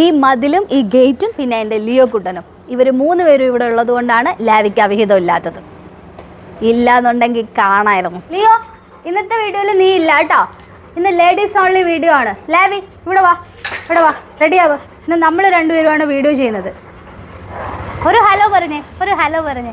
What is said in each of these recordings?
ഈ മതിലും ഈ ഗേറ്റും പിന്നെ എന്റെ ലിയോ കുട്ടനും. ഇവർ മൂന്ന് പേരും ഇവിടെ ഉള്ളത് കൊണ്ടാണ് ലാവിക്ക് അവിഹിതം ഇല്ലാത്തത്. ഇല്ലാന്നുണ്ടെങ്കിൽ കാണായിരുന്നു. ലിയോ ഇന്നത്തെ വീഡിയോയിൽ നീ ഇല്ല കേട്ടോ. ഇന്ന് ലേഡീസ് ഓൺലി വീഡിയോ ആണ്. ലാവി ഇവിടെ വാ ഇവിടെ വാ. റെഡിയാവ് ഇന്ന് നമ്മൾ രണ്ടുപേരുമാണ് വീഡിയോ ചെയ്യുന്നത്. ഒരു ഹലോ പറഞ്ഞേ ഒരു ഹലോ പറഞ്ഞേ.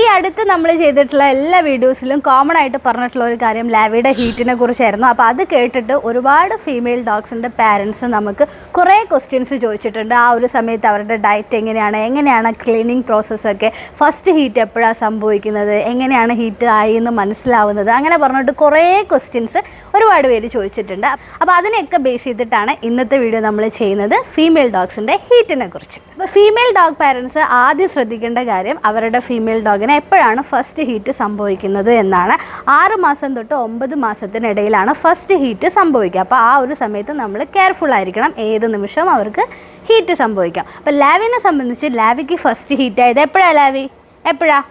ഈ അടുത്ത് നമ്മൾ ചെയ്തിട്ടുള്ള എല്ലാ വീഡിയോസിലും കോമൺ ആയിട്ട് പറഞ്ഞിട്ടുള്ള ഒരു കാര്യം ലാവിയുടെ ഹീറ്റിനെ കുറിച്ചായിരുന്നു. അപ്പോൾ അത് കേട്ടിട്ട് ഒരുപാട് ഫീമെയിൽ ഡോഗ്സിന്റെ പാരൻസ് നമുക്ക് കുറേ ക്വസ്റ്റ്യൻസ് ചോദിച്ചിട്ടുണ്ട്. ആ ഒരു സമയത്ത് അവരുടെ ഡയറ്റ് എങ്ങനെയാണ് എങ്ങനെയാണ് ക്ലീനിങ് പ്രോസസ്സൊക്കെ ഫസ്റ്റ് ഹീറ്റ് എപ്പോഴാണ് സംഭവിക്കുന്നത്? എങ്ങനെയാണ് ഹീറ്റ് ആയി എന്ന് മനസ്സിലാവുന്നത്? അങ്ങനെ പറഞ്ഞിട്ട് കുറേ ക്വസ്റ്റ്യൻസ് ഒരുപാട് പേര് ചോദിച്ചിട്ടുണ്ട്. അപ്പോൾ അതിനെയൊക്കെ ബേസ് ചെയ്തിട്ടാണ് ഇന്നത്തെ വീഡിയോ നമ്മൾ ചെയ്യുന്നത് ഫീമെയിൽ ഡോഗ്സിന്റെ ഹീറ്റിനെ കുറിച്ച്. അപ്പോൾ ഫീമെയിൽ ഡോഗ് പാരൻസ് ആദ്യം ശ്രദ്ധിക്കേണ്ട കാര്യം അവരുടെ ഫീമെയിൽ ഡോഗിന് എപ്പോഴാണ് ഫസ്റ്റ് ഹീറ്റ് സംഭവിക്കുന്നത് എന്നാണ്. ആറ് മാസം തൊട്ട് ഒമ്പത് മാസത്തിനിടയിലാണ് ഫസ്റ്റ് ഹീറ്റ് സംഭവിക്കുക. അപ്പോൾ ആ ഒരു സമയത്ത് നമ്മൾ കെയർഫുൾ ആയിരിക്കണം ഏത് നിമിഷവും അവർക്ക് ഹീറ്റ് സംഭവിക്കാം. അപ്പോൾ ലാവിനെ സംബന്ധിച്ച് ലാവിക്ക് ഫസ്റ്റ് ഹീറ്റ് ആയത് എപ്പോഴാണ് ലാവി? എപ്പോഴാണ്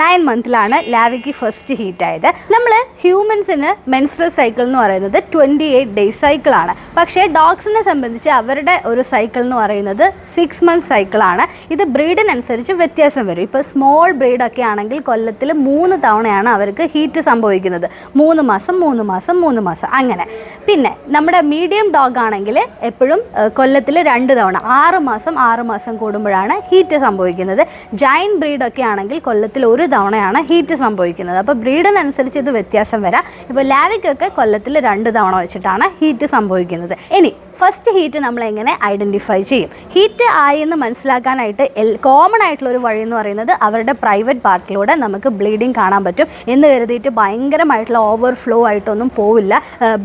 നയൻ മന്തിലാണ് ലാവിക്ക് ഫസ്റ്റ് ഹീറ്റ് ആയത്. നമ്മൾ ഹ്യൂമൻസിന് മെൻസ്ട്രൽ സൈക്കിൾ എന്ന് പറയുന്നത് ട്വന്റി എയ്റ്റ് ഡേയ്സ് സൈക്കിളാണ് പക്ഷേ ഡോഗ്സിനെ സംബന്ധിച്ച് അവരുടെ ഒരു സൈക്കിൾ എന്ന് പറയുന്നത് സിക്സ് മന്ത് സൈക്കിളാണ് ഇത് ബ്രീഡിനനുസരിച്ച് വ്യത്യാസം വരും. ഇപ്പോൾ സ്മോൾ ബ്രീഡൊക്കെ ആണെങ്കിൽ കൊല്ലത്തിൽ മൂന്ന് തവണയാണ് അവർക്ക് ഹീറ്റ് സംഭവിക്കുന്നത്. മൂന്ന് മാസം മൂന്ന് മാസം മൂന്ന് മാസം. അങ്ങനെ. പിന്നെ നമ്മുടെ മീഡിയം ഡോഗ് ആണെങ്കിൽ എപ്പോഴും കൊല്ലത്തിൽ രണ്ട് തവണ. ആറ് മാസം ആറ് മാസം കൂടുമ്പോഴാണ് ഹീറ്റ് സംഭവിക്കുന്നത്. ജൈൻ ബ്രീഡൊക്കെ ആണെങ്കിൽ കൊല്ലത്തിൽ ഒരു തവണയാണ് ഹീറ്റ് സംഭവിക്കുന്നത്. അപ്പോൾ ബ്രീഡിനനുസരിച്ച് ഇത് വ്യത്യാസം വരാം. ഇപ്പോൾ ലാവിക്കൊക്കെ കൊല്ലത്തിൽ രണ്ട് തവണ വെച്ചിട്ടാണ് ഹീറ്റ് സംഭവിക്കുന്നത്. ഇനി ഫസ്റ്റ് ഹീറ്റ് നമ്മൾ എങ്ങനെ ഐഡന്റിഫൈ ചെയ്യും? ഹീറ്റ് ആയി എന്ന് മനസ്സിലാക്കാനായിട്ട് കോമൺ ആയിട്ടുള്ള ഒരു വഴി എന്ന് പറയുന്നത് അവരുടെ പ്രൈവറ്റ് പാർട്ടിലൂടെ നമുക്ക് ബ്ലീഡിങ് കാണാൻ പറ്റും എന്ന് കരുതിയിട്ട് ഭയങ്കരമായിട്ടുള്ള ഓവർ ഫ്ലോ ആയിട്ടൊന്നും പോവില്ല.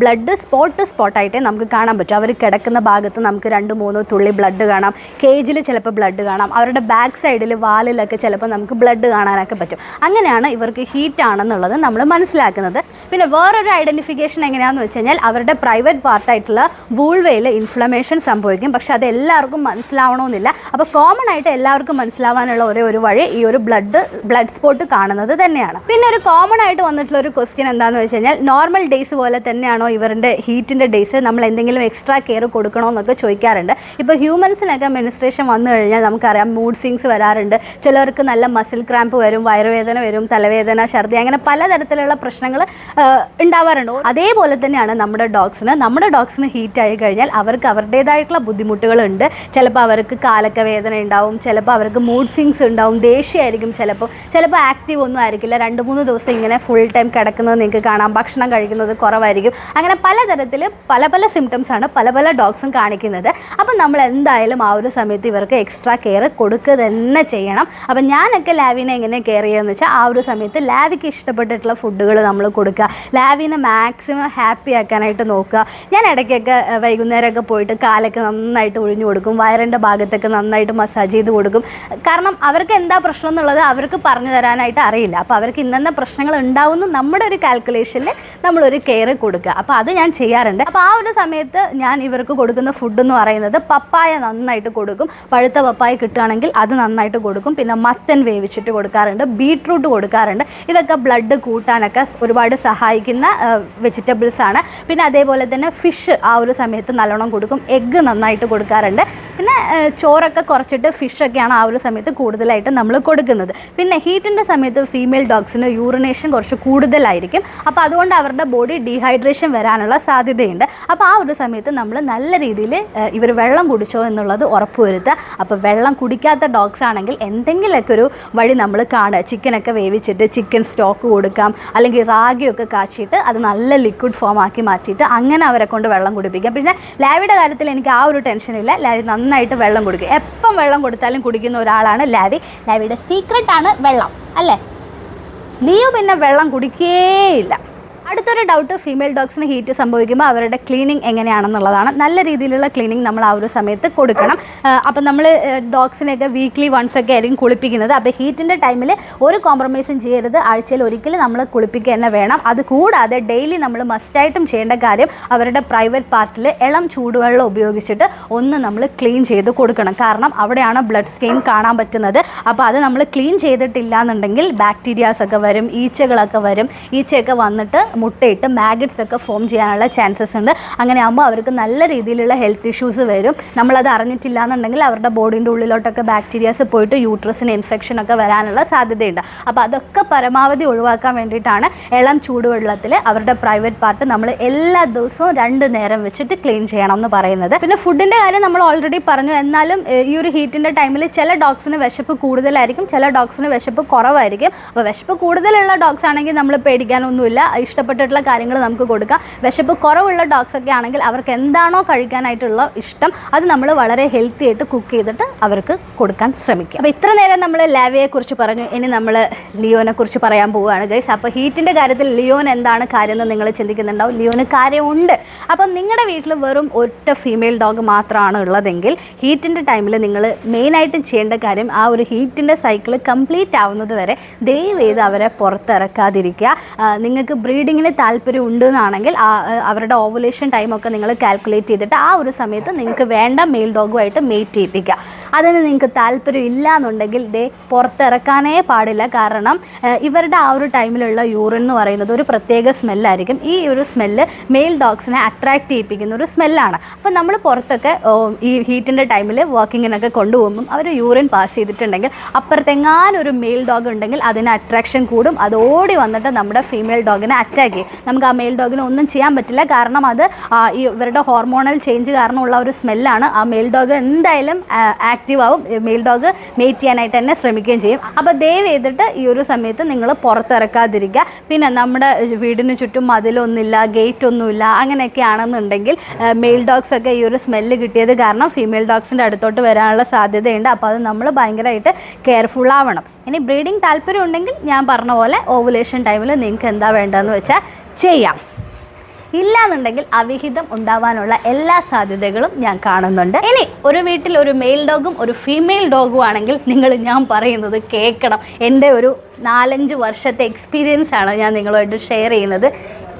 ബ്ലഡ് സ്പോട്ട് സ്പോട്ടായിട്ടേ നമുക്ക് കാണാൻ പറ്റും. അവർ കിടക്കുന്ന ഭാഗത്ത് നമുക്ക് രണ്ട് മൂന്നോ തുള്ളി ബ്ലഡ് കാണാം. കേജിൽ ചിലപ്പോൾ ബ്ലഡ് കാണാം. അവരുടെ ബാക്ക് സൈഡിൽ വാലിലൊക്കെ ചിലപ്പോൾ നമുക്ക് ബ്ലഡ് കാണാനൊക്കെ പറ്റും. അങ്ങനെയാണ് ഇവർക്ക് ഹീറ്റ് ആണെന്നുള്ളത് നമ്മൾ മനസ്സിലാക്കുന്നത്. പിന്നെ വേറൊരു ഐഡന്റിഫിക്കേഷൻ എങ്ങനെയാണെന്ന് വെച്ച് കഴിഞ്ഞാൽ അവരുടെ പ്രൈവറ്റ് പാർട്ടായിട്ടുള്ള വൂൾവയിൽ ഇൻഫ്ലമേഷൻ സംഭവിക്കും. പക്ഷെ അത് എല്ലാവർക്കും മനസ്സിലാവണമെന്നില്ല. അപ്പോൾ കോമൺ ആയിട്ട് എല്ലാവർക്കും മനസ്സിലാവാനുള്ള ഒരേ ഒരു വഴി ഈ ഒരു ബ്ലഡ് ബ്ലഡ് സ്പോട്ട് കാണുന്നത് തന്നെയാണ്. പിന്നെ ഒരു കോമൺ ആയിട്ട് വന്നിട്ടുള്ള ഒരു ക്വസ്റ്റ്യൻ എന്താണെന്ന് വെച്ച് കഴിഞ്ഞാൽ നോർമൽ ഡേയ്സ് പോലെ തന്നെയാണോ ഇവരുടെ ഹീറ്റിന്റെ ഡേയ്സ് നമ്മൾ എന്തെങ്കിലും എക്സ്ട്രാ കെയർ കൊടുക്കണോ എന്നൊക്കെ ചോദിക്കാറുണ്ട്. ഇപ്പോൾ ഹ്യൂമൻസിനൊക്കെ മെനിസ്ട്രേഷൻ വന്നു കഴിഞ്ഞാൽ നമുക്കറിയാം മൂഡ് സ്വിങ്സ് വരാറുണ്ട്. ചിലർക്ക് നല്ല മസിൽ ക്രാമ്പ് വരും വയറുവേദന വരും തലവേദന ഛർദി അങ്ങനെ പലതരത്തിലുള്ള പ്രശ്നങ്ങൾ ഉണ്ടാവാറുണ്ട്. അതേപോലെ തന്നെയാണ് നമ്മുടെ ഡോഗ്സിന് നമ്മുടെ ഡോഗ്സിന് ഹീറ്റ് ആയി കഴിഞ്ഞാൽ അവർക്ക് അവരുടേതായിട്ടുള്ള ബുദ്ധിമുട്ടുകളുണ്ട്. ചിലപ്പോൾ അവർക്ക് കാലൊക്കെ വേദന ഉണ്ടാവും ചിലപ്പോൾ അവർക്ക് മൂഡ് സ്വിങ്സ് ഉണ്ടാവും ദേഷ്യമായിരിക്കും ചിലപ്പോൾ. ചിലപ്പോൾ ആക്റ്റീവ് ഒന്നും ആയിരിക്കില്ല. രണ്ട് മൂന്ന് ദിവസം ഇങ്ങനെ ഫുൾ ടൈം കിടക്കുന്നത് നിങ്ങൾക്ക് കാണാം. ഭക്ഷണം കഴിക്കുന്നത് കുറവായിരിക്കും. അങ്ങനെ പലതരത്തിൽ പല പല സിംറ്റംസ് ആണ് പല പല ഡോഗ്സും കാണിക്കുന്നത്. അപ്പം നമ്മൾ എന്തായാലും ആ ഒരു സമയത്ത് ഇവർക്ക് എക്സ്ട്രാ കെയർ കൊടുക്കുക തന്നെ ചെയ്യണം. അപ്പം ഞാനൊക്കെ ലാവിനെ എങ്ങനെ കെയർ ചെയ്യുമെന്ന് വെച്ചാൽ ആ ഒരു സമയത്ത് ലാവിക്ക് ഇഷ്ടപ്പെട്ടിട്ടുള്ള ഫുഡുകൾ നമ്മൾ കൊടുക്കുക. ലാവിനെ മാക്സിമം ഹാപ്പി ആക്കാനായിട്ട് നോക്കുക. ഞാൻ ഇടയ്ക്കൊക്കെ അഹ്, വൈകുന്നേരമൊക്കെ പോയിട്ട് കാലൊക്കെ നന്നായിട്ട് ഒഴിഞ്ഞു കൊടുക്കും വയറിന്റെ ഭാഗത്തൊക്കെ നന്നായിട്ട് മസാജ് ചെയ്ത് കൊടുക്കും. കാരണം അവർക്ക് എന്താ പ്രശ്നം എന്നുള്ളത് അവർക്ക് പറഞ്ഞു തരാനായിട്ട് അറിയില്ല. അപ്പോൾ അവർക്ക് ഇന്നെന്ന പ്രശ്നങ്ങൾ ഉണ്ടാവുന്ന നമ്മുടെ ഒരു കാൽക്കുലേഷനിൽ നമ്മളൊരു കെയർ കൊടുക്കുക. അപ്പോൾ അത് ഞാൻ ചെയ്യാറുണ്ട്. അപ്പോൾ ആ ഒരു സമയത്ത് ഞാൻ ഇവർക്ക് കൊടുക്കുന്ന ഫുഡ് എന്ന് പറയുന്നത് പപ്പായ നന്നായിട്ട് കൊടുക്കും. പഴുത്ത പപ്പായ കിട്ടുകയാണെങ്കിൽ അത് നന്നായിട്ട് കൊടുക്കും. പിന്നെ മത്തൻ വേവിച്ചിട്ട് കൊടുക്കാറുണ്ട്. ബീട്രൂട്ട് കൊടുക്കാറുണ്ട്. ഇതൊക്കെ ബ്ലഡ് കൂട്ടാനൊക്കെ ഒരുപാട് സഹായിക്കുന്ന വെജിറ്റബിൾസ് ആണ്. പിന്നെ അതേപോലെ തന്നെ ഫിഷ് ആ ഒരു സമയത്ത് നല്ലോണം കൊടുക്കും. എഗ്ഗ് നന്നായിട്ട് കൊടുക്കാറുണ്ട്. പിന്നെ ചോറൊക്കെ കുറച്ചിട്ട് ഫിഷൊക്കെയാണ് ആ ഒരു സമയത്ത് കൂടുതലായിട്ട് നമ്മൾ കൊടുക്കുന്നത്. പിന്നെ ഹീറ്റിന്റെ സമയത്ത് ഫീമെയിൽ ഡോഗ്സിന് യൂറിനേഷൻ കുറച്ച് കൂടുതലായിരിക്കും. അപ്പോൾ അതുകൊണ്ട് അവരുടെ ബോഡി ഡീഹൈഡ്രേഷൻ വരാനുള്ള സാധ്യതയുണ്ട്. അപ്പോൾ ആ ഒരു സമയത്ത് നമ്മൾ നല്ല രീതിയിൽ ഇവർ വെള്ളം കുടിച്ചോ എന്നുള്ളത് ഉറപ്പുവരുത്തുക. അപ്പോൾ വെള്ളം കുടിക്കാത്ത ഡോഗ്സ് ആണെങ്കിൽ എന്തെങ്കിലുമൊക്കെ ഒരു വഴി നമ്മൾ കാണുക. ചിക്കനൊക്കെ വേവിച്ചിട്ട് ചിക്കൻ സ്റ്റോക്ക് കൊടുക്കാം. അല്ലെങ്കിൽ റാഗിയൊക്കെ കാച്ചിയിട്ട് അത് നല്ല ലിക്വിഡ് ഫോം ആക്കി മാറ്റിയിട്ട് അങ്ങനെ അവരെ കൊണ്ട് വെള്ളം കുടിപ്പിക്കാം. പിന്നെ ലാവിയുടെ കാര്യത്തിൽ എനിക്ക് ആ ഒരു ടെൻഷനില്ല ലാവി നന്നായിട്ട് വെള്ളം കുടിക്കും. എപ്പം വെള്ളം കൊടുത്താലും കുടിക്കുന്ന ഒരാളാണ് ലാവി. ലാവിയുടെ സീക്രട്ടാണ് വെള്ളം. അല്ലേ? ലിയോ പിന്നെ വെള്ളം കുടിക്കേയില്ല. അടുത്തൊരു ഡൗട്ട് ഫീമെയിൽ ഡോഗ്സിന് ഹീറ്റ് സംഭവിക്കുമ്പോൾ അവരുടെ ക്ലീനിങ് എങ്ങനെയാണെന്നുള്ളതാണ്. നല്ല രീതിയിലുള്ള ക്ലീനിങ് നമ്മൾ ആ ഒരു സമയത്ത് കൊടുക്കണം. അപ്പം നമ്മൾ ഡോഗ്സിനെയൊക്കെ വീക്ക്ലി വൺസ് ഒക്കെ ആയിരിക്കും കുളിപ്പിക്കുന്നത്. അപ്പോൾ ഹീറ്റിന്റെ ടൈമിൽ ഒരു കോംപ്രമൈസും ചെയ്യരുത്. ആഴ്ചയിൽ ഒരിക്കലും നമ്മൾ കുളിപ്പിക്കുക തന്നെ വേണം. അതുകൂടാതെ ഡെയിലി നമ്മൾ മസ്റ്റായിട്ടും ചെയ്യേണ്ട കാര്യം അവരുടെ പ്രൈവറ്റ് പാർട്ടിൽ ഇളം ചൂടുവെള്ളം ഉപയോഗിച്ചിട്ട് ഒന്ന് നമ്മൾ ക്ലീൻ ചെയ്ത് കൊടുക്കണം. കാരണം അവിടെയാണ് ബ്ലഡ് സ്റ്റെയിൻ കാണാൻ പറ്റുന്നത്. അപ്പോൾ അത് നമ്മൾ ക്ലീൻ ചെയ്തിട്ടില്ല എന്നുണ്ടെങ്കിൽ ബാക്ടീരിയാസ് ഒക്കെ വരും ഈച്ചകളൊക്കെ വരും. ഈച്ചയൊക്കെ വന്നിട്ട് മുട്ടയിട്ട് മാഗറ്റ്സ് ഒക്കെ ഫോം ചെയ്യാനുള്ള ചാൻസസ് ഉണ്ട്. അങ്ങനെ ആകുമ്പോൾ അവർക്ക് നല്ല രീതിയിലുള്ള ഹെൽത്ത് ഇഷ്യൂസ് വരും. നമ്മളത് അറിഞ്ഞിട്ടില്ല എന്നുണ്ടെങ്കിൽ അവരുടെ ബോഡീന്റെ ഉള്ളിലോട്ടൊക്കെ ബാക്ടീരിയാസ് പോയിട്ട് യൂട്രസിന് ഇൻഫെക്ഷൻ ഒക്കെ വരാനുള്ള സാധ്യതയുണ്ട്. അപ്പോൾ അതൊക്കെ പരമാവധി ഒഴിവാക്കാൻ വേണ്ടിയിട്ടാണ് ഇളം ചൂടുവെള്ളത്തിൽ അവരുടെ പ്രൈവറ്റ് പാർട്ട് നമ്മൾ എല്ലാ ദിവസവും രണ്ട് നേരം വെച്ചിട്ട് ക്ലീൻ ചെയ്യണം എന്ന് പറയുന്നത്. പിന്നെ ഫുഡിന്റെ കാര്യം നമ്മൾ ഓൾറെഡി പറഞ്ഞു. എന്നാലും ഈ ഒരു ഹീറ്റിന്റെ ടൈമിൽ ചില ഡോഗ്സിന് വിശപ്പ് കൂടുതലായിരിക്കും. ചില ഡോഗ്സിന് വിശപ്പ് കുറവായിരിക്കും. അപ്പോൾ വിശപ്പ് കൂടുതലുള്ള ഡോഗ്സ് ആണെങ്കിൽ നമ്മൾ പേടിക്കാനൊന്നുമില്ല. ഇഷ്ടപ്പെട്ടിട്ടുള്ള കാര്യങ്ങൾ നമുക്ക് കൊടുക്കാം. വിശപ്പ് കുറവുള്ള ഡോഗ്സ് ഒക്കെ ആണെങ്കിൽ അവർക്ക് എന്താണോ കഴിക്കാനായിട്ടുള്ള ഇഷ്ടം അത് നമ്മൾ വളരെ ഹെൽത്തി ആയിട്ട് കുക്ക് ചെയ്തിട്ട് അവർക്ക് കൊടുക്കാൻ ശ്രമിക്കുക അപ്പോൾ ഇത്ര നേരം നമ്മൾ ലാവയെ കുറിച്ച് പറഞ്ഞു. ഇനി നമ്മൾ ലിയോനെ കുറിച്ച് പറയാൻ പോവുകയാണ് ഗൈസ് അപ്പോൾ ഹീറ്റിന്റെ കാര്യത്തിൽ ലിയോൻ എന്താണ് കാര്യം എന്ന് നിങ്ങൾ ചിന്തിക്കുന്നുണ്ടാവും. ലിയോന് കാര്യമുണ്ട്. അപ്പം നിങ്ങളുടെ വീട്ടിൽ വെറും ഒറ്റ ഫീമെയിൽ ഡോഗ് മാത്രമാണ് ഉള്ളതെങ്കിൽ ഹീറ്റിന്റെ ടൈമിൽ നിങ്ങൾ മെയിനായിട്ടും ചെയ്യേണ്ട കാര്യം ആ ഒരു ഹീറ്റിന്റെ സൈക്കിൾ കംപ്ലീറ്റ് ആവുന്നത് വരെ ദയവ് ചെയ്ത് അവരെ പുറത്തിറക്കാതിരിക്കുക. നിങ്ങൾക്ക് നിങ്ങൾക്ക് ബ്രീഡിങ്ങിന് താല്പര്യം ഉണ്ട് എന്നാണെങ്കിൽ അവരുടെ ഓവുലേഷൻ ടൈമൊക്കെ നിങ്ങൾ കാൽക്കുലേറ്റ് ചെയ്തിട്ട് ആ ഒരു സമയത്ത് നിങ്ങൾക്ക് വേണ്ട മെയിൽ ഡോഗുമായിട്ട് മേറ്റ് ചെയ്യിപ്പിക്കുക. അതിന് നിങ്ങൾക്ക് താല്പര്യം ഇല്ല എന്നുണ്ടെങ്കിൽ ദേ പുറത്തിറക്കാനേ പാടില്ല. കാരണം ഇവരുടെ ആ ഒരു ടൈമിലുള്ള യൂറിൻ എന്ന് പറയുന്നത് ഒരു പ്രത്യേക സ്മെല്ലായിരിക്കും ഈ ഒരു സ്മെല്ല് മെയിൽ ഡോഗ്സിനെ അട്രാക്റ്റ് ചെയ്യിപ്പിക്കുന്ന ഒരു സ്മെല്ലാണ് അപ്പോൾ നമ്മൾ പുറത്തൊക്കെ ഈ ഹീറ്റിന്റെ ടൈമിൽ വർക്കിങ്ങിനൊക്കെ കൊണ്ടുപോകുമ്പം അവർ യൂറിൻ പാസ് ചെയ്തിട്ടുണ്ടെങ്കിൽ അപ്പുറത്തെങ്ങാനൊരു മെയിൽ ഡോഗ് ഉണ്ടെങ്കിൽ അതിന് അട്രാക്ഷൻ കൂടും. അത് ഓടി വന്നിട്ട് നമ്മുടെ ഫീമെയിൽ ഡോഗിനെ അറ്റാക്ക് ചെയ്യും നമുക്ക് ആ മെയിൽ ഡോഗിനെ ഒന്നും ചെയ്യാൻ പറ്റില്ല. കാരണം അത് ഈ ഇവരുടെ ഹോർമോണൽ ചേഞ്ച് കാരണമുള്ള ഒരു സ്മെല്ലാണ് ആ മെയിൽ ഡോഗ് എന്തായാലും ആക്റ്റീവ് ആവും. മെയിൽ ഡോഗ് മെയ്റ്റ് ചെയ്യാനായിട്ട് തന്നെ ശ്രമിക്കുകയും ചെയ്യും. അപ്പോൾ ദയവ് ചെയ്തിട്ട് ഈ ഒരു സമയത്ത് നിങ്ങൾ പുറത്തിറക്കാതിരിക്കുക. പിന്നെ നമ്മുടെ വീടിന് ചുറ്റും മതിലൊന്നുമില്ല ഗേറ്റ് ഒന്നുമില്ല അങ്ങനെയൊക്കെ ആണെന്നുണ്ടെങ്കിൽ മെയിൽ ഡോഗ്സ് ഒക്കെ ഈ ഒരു സ്മെല്ല് കിട്ടിയത് കാരണം ഫീമെയിൽ ഡോഗ്സിന്റെ അടുത്തോട്ട് വരാനുള്ള സാധ്യതയുണ്ട്. അപ്പോൾ അത് നമ്മൾ ഭയങ്കരമായിട്ട് കെയർഫുൾ ആവണം. ഇനി ബ്രീഡിങ് താല്പര്യം ഉണ്ടെങ്കിൽ ഞാൻ പറഞ്ഞ പോലെ ഓവുലേഷൻ ടൈമിൽ നിങ്ങൾക്ക് എന്താ വേണ്ടതെന്ന് വെച്ചാൽ ചെയ്യാം. ഇല്ലാന്നുണ്ടെങ്കിൽ അവിഹിതം ഉണ്ടാവാനുള്ള എല്ലാ സാധ്യതകളും ഞാൻ കാണുന്നുണ്ട്. ഇനി ഒരു വീട്ടിൽ ഒരു മെയിൽ ഡോഗും ഒരു ഫീമെയിൽ ഡോഗും ആണെങ്കിൽ നിങ്ങൾ ഞാൻ പറയുന്നത് കേൾക്കണം. എന്റെ ഒരു നാലഞ്ച് വർഷത്തെ എക്സ്പീരിയൻസ് ആണ് ഞാൻ നിങ്ങളുമായിട്ട് ഷെയർ ചെയ്യുന്നത്.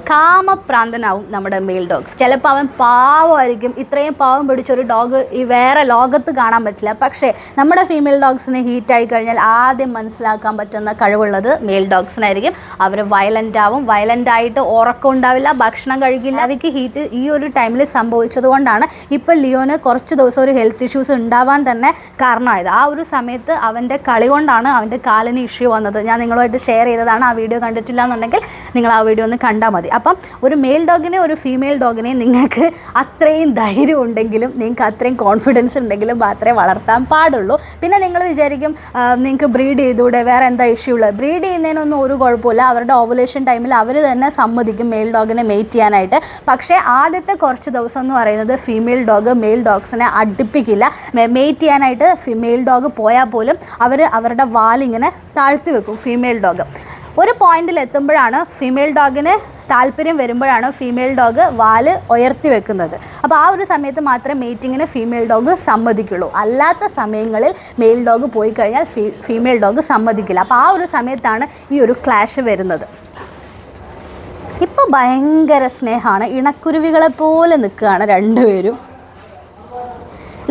കാമപ്രാന്തനാവും നമ്മുടെ മെയിൽ ഡോഗ്സ് ചിലപ്പോൾ അവൻ പാവമായിരിക്കും. ഇത്രയും പാവം പിടിച്ചൊരു ഡോഗ് ഈ വേറെ ലോകത്ത് കാണാൻ പറ്റില്ല. പക്ഷേ നമ്മുടെ ഫീമെയിൽ ഡോഗ്സിന് ഹീറ്റായി കഴിഞ്ഞാൽ ആദ്യം മനസ്സിലാക്കാൻ പറ്റുന്ന കഴിവുള്ളത് മെയിൽ ഡോഗ്സിനായിരിക്കും അവർ വയലന്റ് ആവും. വയലന്റ് ആയിട്ട് ഉറക്കം ഉണ്ടാവില്ല ഭക്ഷണം കഴിക്കില്ല. അവയ്ക്ക് ഹീറ്റ് ഈ ഒരു ടൈമിൽ സംഭവിച്ചത് കൊണ്ടാണ് ഇപ്പോൾ ലിയോന് കുറച്ച് ദിവസം ഒരു ഹെൽത്ത് ഇഷ്യൂസ് ഉണ്ടാവാൻ തന്നെ കാരണമായത്. ആ ഒരു സമയത്ത് അവന്റെ കളി കൊണ്ടാണ് അവന്റെ കാലിന് ഇഷ്യൂ വന്നത്. ഞാൻ നിങ്ങളുമായിട്ട് ഷെയർ ചെയ്തതാണ്. ആ വീഡിയോ കണ്ടിട്ടില്ല എന്നുണ്ടെങ്കിൽ നിങ്ങൾ ആ വീഡിയോ ഒന്ന് കണ്ടാൽ മതി. അപ്പം ഒരു മെയിൽ ഡോഗിനെ ഒരു ഫീമെയിൽ ഡോഗിനെ നിങ്ങൾക്ക് അത്രയും ധൈര്യം ഉണ്ടെങ്കിലും നിങ്ങൾക്ക് അത്രയും കോൺഫിഡൻസ് ഉണ്ടെങ്കിലും മാത്രമേ വളർത്താൻ പാടുള്ളൂ. പിന്നെ നിങ്ങൾ വിചാരിക്കും നിങ്ങൾക്ക് ബ്രീഡ് ചെയ്തൂടെ വേറെ എന്താ ഇഷ്യൂ ഉള്ളത്? ബ്രീഡ് ചെയ്യുന്നതിനൊന്നും ഒരു കുഴപ്പമില്ല. അവരുടെ ഓവുലേഷൻ ടൈമിൽ അവർ തന്നെ സമ്മതിക്കും മെയിൽ ഡോഗിനെ മെയ്റ്റ് ചെയ്യാനായിട്ട്. പക്ഷേ ആദ്യത്തെ കുറച്ച് ദിവസം എന്ന് പറയുന്നത് ഫീമെയിൽ ഡോഗ് മെയിൽ ഡോഗ്സിനെ അടുപ്പിക്കില്ല. മെയ്റ്റ് ചെയ്യാനായിട്ട് ഫീമെയിൽ ഡോഗ് പോയാൽ പോലും അവർ അവരുടെ വാലിങ്ങനെ താഴ്ത്തി വെക്കും ഫീമെയിൽ ഡോഗ് ഒരു പോയിന്റിൽ എത്തുമ്പോഴാണ് ഫീമെയിൽ ഡോഗിന് താല്പര്യം വരുമ്പോഴാണ് ഫീമെയിൽ ഡോഗ് വാൽ ഉയർത്തി വെക്കുന്നത്. അപ്പോൾ ആ ഒരു സമയത്ത് മാത്രമേ മീറ്റിങ്ങിന് ഫീമെയിൽ ഡോഗ് സമ്മതിക്കുള്ളൂ. അല്ലാത്ത സമയങ്ങളിൽ മെയിൽ ഡോഗ് പോയി കഴിഞ്ഞാൽ ഫീമെയിൽ ഡോഗ് സമ്മതിക്കില്ല. അപ്പോൾ ആ ഒരു സമയത്താണ് ഈ ഒരു ക്ലാഷ് വരുന്നത്. ഇപ്പോൾ ഭയങ്കര സ്നേഹമാണ്. ഇണക്കുരുവികളെ പോലെ നിൽക്കുകയാണ് രണ്ടുപേരും.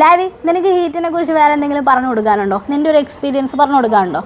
ലാവി നിനക്ക് ഹീറ്റിനെ കുറിച്ച് വേറെ എന്തെങ്കിലും പറഞ്ഞു കൊടുക്കാനുണ്ടോ? നിന്റെ ഒരു എക്സ്പീരിയൻസ് പറഞ്ഞു കൊടുക്കാനുണ്ടോ?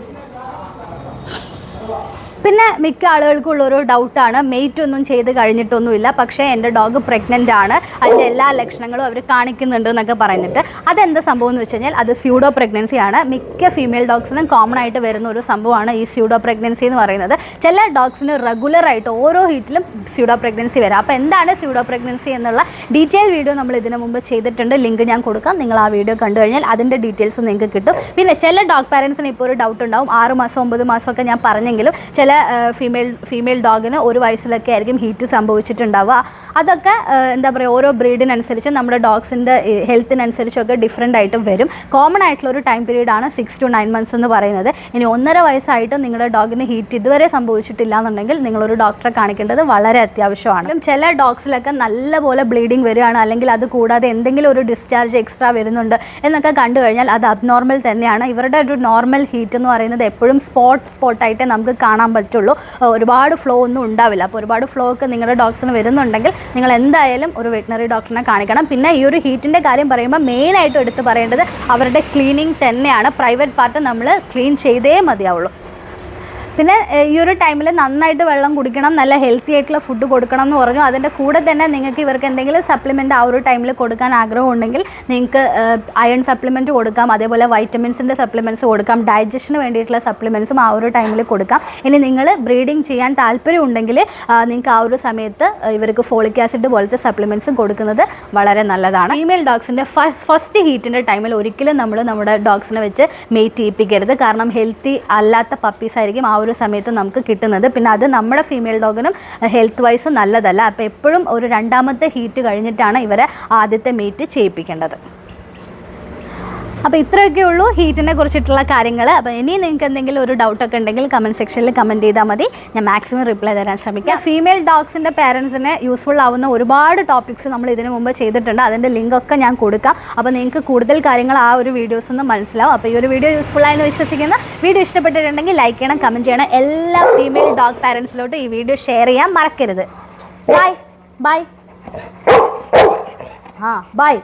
പിന്നെ മിക്ക ആളുകൾക്കും ഉള്ളൊരു ഡൗട്ടാണ് മെയ്റ്റ് ഒന്നും ചെയ്ത് കഴിഞ്ഞിട്ടൊന്നുമില്ല. പക്ഷേ എന്റെ ഡോഗ് പ്രഗ്നന്റ് ആണ്. അതിന്റെ എല്ലാ ലക്ഷണങ്ങളും അവർ കാണിക്കുന്നുണ്ട് എന്നൊക്കെ പറഞ്ഞിട്ട്. അതെന്താ സംഭവം എന്ന് വെച്ച് കഴിഞ്ഞാൽ അത് സ്യൂഡോ പ്രഗ്നൻസി ആണ്. മിക്ക ഫീമെയിൽ ഡോഗ്സിനും കോമൺ ആയിട്ട് വരുന്ന ഒരു സംഭവമാണ് ഈ സ്യൂഡോ പ്രഗ്നൻസി എന്ന് പറയുന്നത്. ചില ഡോഗ്സിന് റെഗുലർ ആയിട്ട് ഓരോ ഹീറ്റിലും സ്യൂഡോ പ്രഗ്നൻസി വരാം. അപ്പോൾ എന്താണ് സ്യൂഡോ പ്രഗ്നൻസി എന്നുള്ള ഡീറ്റെയിൽ വീഡിയോ നമ്മൾ ഇതിനു മുമ്പ് ചെയ്തിട്ടുണ്ട്. ലിങ്ക് ഞാൻ കൊടുക്കാം. നിങ്ങൾ ആ വീഡിയോ കണ്ടു കഴിഞ്ഞാൽ അതിന്റെ ഡീറ്റെയിൽസ് നിങ്ങൾക്ക് കിട്ടും. പിന്നെ ചില ഡോഗ് പാരൻസിന് ഇപ്പോൾ ഒരു ഡൗട്ട് ഉണ്ടാവും. ആറ് മാസം ഒമ്പത് മാസമൊക്കെ ഞാൻ പറഞ്ഞെങ്കിലും ചില ഫീമെയിൽ ഫീമെയിൽ ഡോഗിന് ഒരു വയസ്സിലൊക്കെ ആയിരിക്കും ഹീറ്റ് സംഭവിച്ചിട്ടുണ്ടാവുക. അതൊക്കെ എന്താ പറയുക ഓരോ ബ്രീഡിനനുസരിച്ച് നമ്മുടെ ഡോഗ്സിന്റെ ഹെൽത്തിനനുസരിച്ചൊക്കെ ഡിഫറെന്റ് ആയിട്ട് വരും. കോമൺ ആയിട്ടുള്ള ഒരു ടൈം പീരീഡ് ആണ് സിക്സ് ടു നയൻ മന്ത്സ് എന്ന് പറയുന്നത്. ഇനി ഒന്നര വയസ്സായിട്ട് നിങ്ങളുടെ ഡോഗിന് ഹീറ്റ് ഇതുവരെ സംഭവിച്ചിട്ടില്ല എന്നുണ്ടെങ്കിൽ നിങ്ങളൊരു ഡോക്ടറെ കാണിക്കേണ്ടത് വളരെ അത്യാവശ്യമാണ്. ചില ഡോഗ്സിലൊക്കെ നല്ലപോലെ ബ്ലീഡിങ് വരികയാണ് അല്ലെങ്കിൽ അത് കൂടാതെ എന്തെങ്കിലും ഒരു ഡിസ്ചാർജ് എക്സ്ട്രാ വരുന്നുണ്ട് എന്നൊക്കെ കണ്ടു കഴിഞ്ഞാൽ അത് അബ്നോർമൽ തന്നെയാണ്. ഇവരുടെ ഒരു നോർമൽ ഹീറ്റ് എന്ന് പറയുന്നത് എപ്പോഴും സ്പോട്ട് സ്പോട്ടായിട്ടേ നമുക്ക് കാണാൻ പറ്റുള്ളൂ. ഒരുപാട് ഫ്ലോ ഒന്നും ഉണ്ടാവില്ല. അപ്പോൾ ഒരുപാട് ഫ്ലോ ഒക്കെ നിങ്ങളുടെ ഡോഗ്സിന് വരുന്നുണ്ടെങ്കിൽ നിങ്ങൾ എന്തായാലും ഒരു വെറ്റിനറി ഡോക്ടറിനെ കാണിക്കണം. പിന്നെ ഈ ഒരു ഹീറ്റിന്റെ കാര്യം പറയുമ്പോൾ മെയിനായിട്ട് എടുത്ത് പറയേണ്ടത് അവരുടെ ക്ലീനിങ് തന്നെയാണ്. പ്രൈവറ്റ് പാർട്ട് നമ്മൾ ക്ലീൻ ചെയ്തേ മതിയാവുള്ളൂ. പിന്നെ ഈ ഒരു ടൈമിൽ നന്നായിട്ട് വെള്ളം കുടിക്കണം നല്ല ഹെൽത്തി ആയിട്ടുള്ള ഫുഡ് കൊടുക്കണം എന്ന് പറഞ്ഞു. അതിന്റെ കൂടെ തന്നെ നിങ്ങൾക്ക് ഇവർക്ക് എന്തെങ്കിലും സപ്ലിമെന്റ് ആ ഒരു ടൈമിൽ കൊടുക്കാൻ ആഗ്രഹം ഉണ്ടെങ്കിൽ നിങ്ങൾക്ക് അയൺ സപ്ലിമെന്റ് കൊടുക്കാം. അതേപോലെ വൈറ്റമിൻസിന്റെ സപ്ലിമെന്റ്സ് കൊടുക്കാം. ഡൈജഷന് വേണ്ടിയിട്ടുള്ള സപ്ലിമെന്റ്സും ആ ഒരു ടൈമിൽ കൊടുക്കാം. ഇനി നിങ്ങൾ ബ്രീഡിങ് ചെയ്യാൻ താല്പര്യം ഉണ്ടെങ്കിൽ നിങ്ങൾക്ക് ആ ഒരു സമയത്ത് ഇവർക്ക് ഫോളിക് ആസിഡ് പോലത്തെ സപ്ലിമെന്റ്സും കൊടുക്കുന്നത് വളരെ നല്ലതാണ്. ഫീമെയിൽ ഡോഗ്സിന്റെ ഫസ്റ്റ് ഹീറ്റിന്റെ ടൈമിൽ ഒരിക്കലും നമ്മൾ നമ്മുടെ ഡോഗ്സിനെ വെച്ച് മെയ്റ്റ് ചെയ്യിപ്പിക്കരുത്. കാരണം ഹെൽത്തി അല്ലാത്ത പപ്പീസ് ആയിരിക്കും ആ ഒരു സമയത്ത് നമുക്ക് കിട്ടുന്നത്. പിന്നെ അത് നമ്മുടെ ഫീമെയിൽ ഡോഗിനും ഹെൽത്ത് വൈസ് നല്ലതല്ല. അപ്പോൾ എപ്പോഴും ഒരു രണ്ടാമത്തെ ഹീറ്റ് കഴിഞ്ഞിട്ടാണ് ഇവരെ ആദ്യത്തെ മീറ്റ് ചെയ്യിപ്പിക്കേണ്ടത്. അപ്പോൾ ഇത്രയൊക്കെ ഉള്ളൂ ഹീറ്റിനെ കുറിച്ചിട്ടുള്ള കാര്യങ്ങൾ അപ്പോൾ ഇനി നിങ്ങൾക്ക് എന്തെങ്കിലും ഒരു ഡൗട്ട് ഒക്കെ ഉണ്ടെങ്കിൽ കമന്റ് സെക്ഷനിൽ കമന്റ് ചെയ്താൽ മതി. ഞാൻ മാക്സിമം റിപ്ലൈ തരാൻ ശ്രമിക്കാം. ഫീമെയിൽ ഡോഗ്സിന്റെ പേരൻസിന് യൂസ്ഫുൾ ആവുന്ന ഒരുപാട് ടോപ്പിക്സ് നമ്മൾ ഇതിനു മുമ്പ് ചെയ്തിട്ടുണ്ട്. അതിന്റെ ലിങ്കൊക്കെ ഞാൻ കൊടുക്കാം. അപ്പോൾ നിങ്ങൾക്ക് കൂടുതൽ കാര്യങ്ങൾ ആ ഒരു വീഡിയോസ് ഒന്ന് മനസ്സിലാവും. അപ്പോൾ ഈ ഒരു വീഡിയോ യൂസ്ഫുൾ ആയെന്ന് വിശ്വസിക്കുന്ന വീഡിയോ ഇഷ്ടപ്പെട്ടിട്ടുണ്ടെങ്കിൽ ലൈക്ക് ചെയ്യണം കമന്റ് ചെയ്യണം. എല്ലാ ഫീമെയിൽ ഡോഗ് പാരൻസിലോട്ട് ഈ വീഡിയോ ഷെയർ ചെയ്യാൻ മറക്കരുത്. ബൈ ബൈ ആ ബൈ